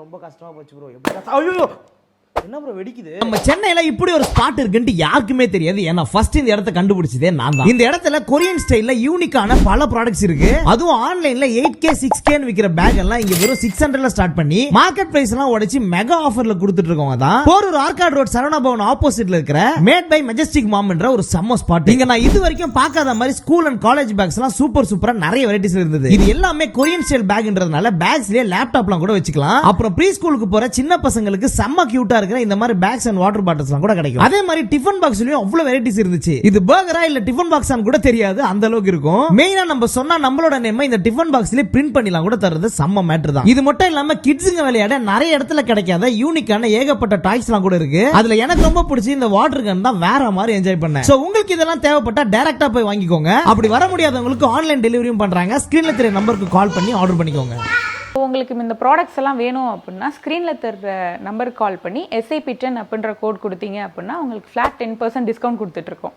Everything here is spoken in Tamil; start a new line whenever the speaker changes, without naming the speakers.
ரொம்ப கஷ்டமா போச்சு ப்ரோ எப்படி ஐயோ! என்ன ப்ரோ வெடிக்குது?
நம்ம சென்னையில இப்படி ஒரு ஸ்பாட் இருக்குன்ட்டு யாருக்குமே தெரியாது. ஏன்னா ஃபர்ஸ்ட் இந்த இடத்த கண்டுபிடிச்சதே நான் தான். இந்த இடத்துல கொரியன் ஸ்டைல்ல யூனிக்கான பல ப்ராடக்ட்ஸ் இருக்கு. அதுவும் ஆன்லைன்ல எயிட் கே சிக்ஸ் கேன்னு விற்கிற பேக் எல்லாம் இங்க வெறும் சிக்ஸ் ஹண்ட்ரட்ல ஸ்டார்ட் பண்ணி மார்க்கெட் பிரைஸ் எல்லாம் உடைச்சு மெகா ஆஃபர்ல கொடுத்துட்டு இருக்கவங்க தான். போரூர் ஆர்காட் ரோட் சரவண பவன் ஆப்போசிட்ல இருக்கிற மேட் பை மெஜஸ்டிக் மாம்ன்ற ஒரு செம்ம ஸ்பாட் இங்க நான் இது வரைக்கும் பார்க்காத மாதிரி ஸ்கூல் அண்ட் காலேஜ் பேக்ஸ் எல்லாம் சூப்பர் சூப்பரா நிறைய வெரைட்டிஸ் இருந்தது. இது எல்லாமே கொரியன் ஸ்டைல் பேக்ன்றதுனால பேக்ஸ்லயே லேப்டாப்லாம் கூட வச்சுக்கலாம். அப்புறம் ப்ரீ ஸ்கூலுக்கு போற சின்ன பசங்களுக்கு செம்ம கியூட்டா இருக்கிற இந்த மாதிரி பேக்ஸ் அண்ட் வாட்டர் பாட்டில்ஸ்லாம் கூட கிடைக்கும். அதே மாதிரி டிஃபன் பாக்ஸ்லயும் அவ்வளவு வெரைட்டிஸ் இருந்துச்சு. இது பர்கரா இல்ல டிஃபன் பாக்ஸ் கூட தெரியாது அந்த அளவுக்கு இருக்கும். மெயினா நம்ம சொன்னா நம்மளோட நேம் இந்த டிஃபன் பாக்ஸ்லயே பிரிண்ட் பண்ணலாம் கூட தருது செம்ம மேட்டர் தான். இது மட்டும் இல்லாம கிட்ஸுங்க விளையாட நிறைய இடத்துல கிடைக்காத யூனிக்கான ஏகப்பட்ட டாய்ஸ்லாம் கூட இருக்கு. அதுல எனக்கு ரொம்ப பிடிச்சி இந்த வாட்டர் கன் தான் வேற மாதிரி என்ஜாய் பண்ணேன். சோ உங்களுக்கு இதெல்லாம் தேவைப்பட்டா டைரக்டா போய் வாங்கிக்கோங்க. அப்படி வர முடியாதவங்களுக்கு ஆன்லைன் டெலிவரியும் பண்றாங்க. ஸ்கிரீன்ல தெரிய நம்பருக்கு கால் பண்ணி ஆர்டர் பண்ணிக்கோங்க.
உங்களுக்கு இந்த ப்ராடக்ட்ஸ் எல்லாம் வேணும் அப்படின்னா ஸ்க்ரீனில் தர்ற நம்பருக்கு கால் பண்ணி எஸ்ஐபி டென் அப்படின்ற கோட் கொடுத்தீங்க அப்படின்னா உங்களுக்கு ஃப்ளாட் டென் பர்சன்ட் டிஸ்கவுண்ட் கொடுத்துட்ருக்கோம்